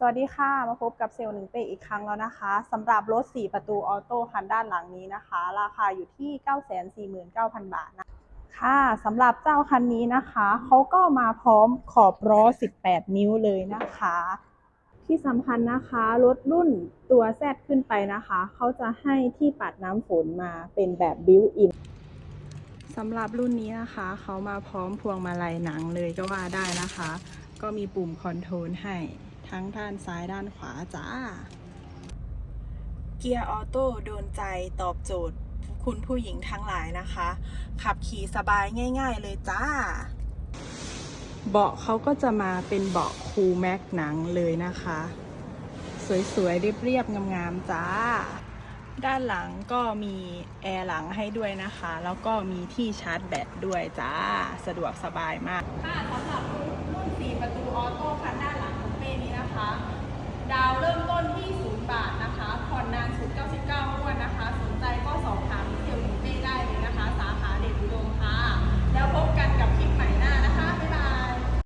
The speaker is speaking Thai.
สวัสดีค่ะ มาพบกับเซลล์หนึ่งเปอีกครั้งแล้วนะคะสำหรับรถ 4 ประตูออโต้คันด้านหลังนี้นะคะ ราคาอยู่ที่ 949,000 บาทนะค่ะสำหรับเจ้าคันนี้นะคะเขาก็มาพร้อมขอบล้อ 18 นิ้วเลยนะคะ ที่สำคัญนะคะรถรุ่นตัว Z ขึ้นไปนะคะเขาจะให้ที่ปัดน้ำฝนมาเป็นแบบบิวอินสำหรับรุ่นนี้นะคะเขามาพร้อมพวงมาลัยหนังเลยก็ว่าได้นะคะ ก็มีปุ่มคอนโทรลให้ ทั้งด้านซ้ายด้านขวาจ้า เกียร์ออโต้โดนใจตอบโจทย์คุณผู้หญิงทั้งหลายนะคะ ขับขี่สบายง่าย ๆ เลยจ้า เบาะเขาก็จะมาเป็นเบาะคูลแม็กหนังเลยนะคะ สวยๆเรียบๆงามๆจ้า ด้านหลังก็มีแอร์หลังให้ด้วยนะคะ แล้วก็มีที่ชาร์จแบตด้วยจ้า สะดวกสบายมาก ค่ะสำหรับรุ่น4ประตูออโต้คั